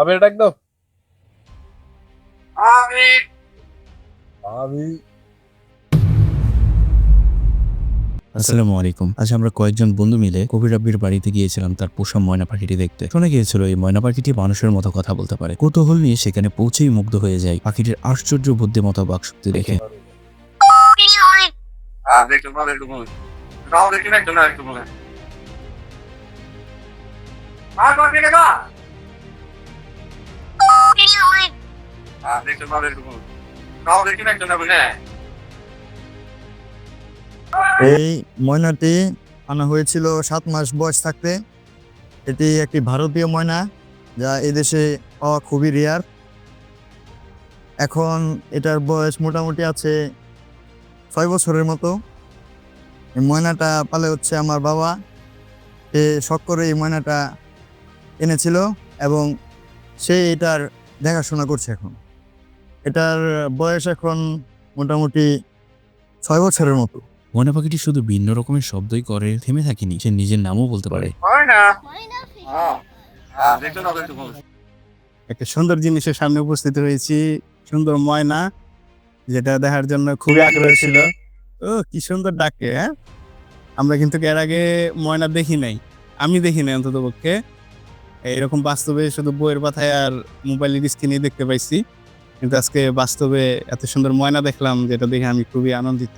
আবির ডাক দাও। আমি আমি আসসালামু আলাইকুম। আজ আমরা কয়েকজন বন্ধু মিলে কবির রাব্বির বাড়িতে গিয়েছিলাম তার পোষা ময়না পাখিটি দেখতে। শোনা গিয়েছিল এই ময়না পাখিটি মানুষের মতো কথা বলতে পারে। কৌতূহল নিয়ে সেখানে পৌঁছেই মুগ্ধ হয়ে যায় পাখিটির আশ্চর্য বুদ্ধিমত্তা বাকশক্তি দেখে। দেখতে না এই ময়নাটি আনা হয়েছিল সাত মাস বয়স থাকতে। এটি একটি ভারতীয় ময়না, যা এদেশে পাওয়া খুবই রেয়ার এখন এটার বয়স মোটামুটি আছে ছয় বছরের মতো। এই ময়নাটা পালে হচ্ছে আমার বাবা। সে শখ করে এই ময়নাটা এনেছিল এবং সে এটার দেখাশোনা করছে এখন। এটার বয়স এখন মোটামুটি ছয় বছরের মতো। ময়না পাখিটি শুধু ভিন্ন রকমের শব্দই করে থেমে থাকেনি। সে নিজের নামও বলতে পারে। হয় না একটু বলে একটা সুন্দর জিনিসের সামনে উপস্থিত হয়েছি সুন্দর ময়না যেটা দেখার জন্য খুবই আগ্রহ ছিল। ও কি সুন্দর ডাকে হ্যাঁ? আমরা কিন্তু এর আগে ময়না দেখি নাই আমি দেখি নাই অন্তত পক্ষে এরকম বাস্তবে শুধু বইয়ের পাথায় আর মোবাইলের স্ক্রিনে দেখতে পাইছি। কিন্তু আজকে বাস্তবে এত সুন্দর ময়না দেখলাম যেটা দেখে আমি খুবই আনন্দিত।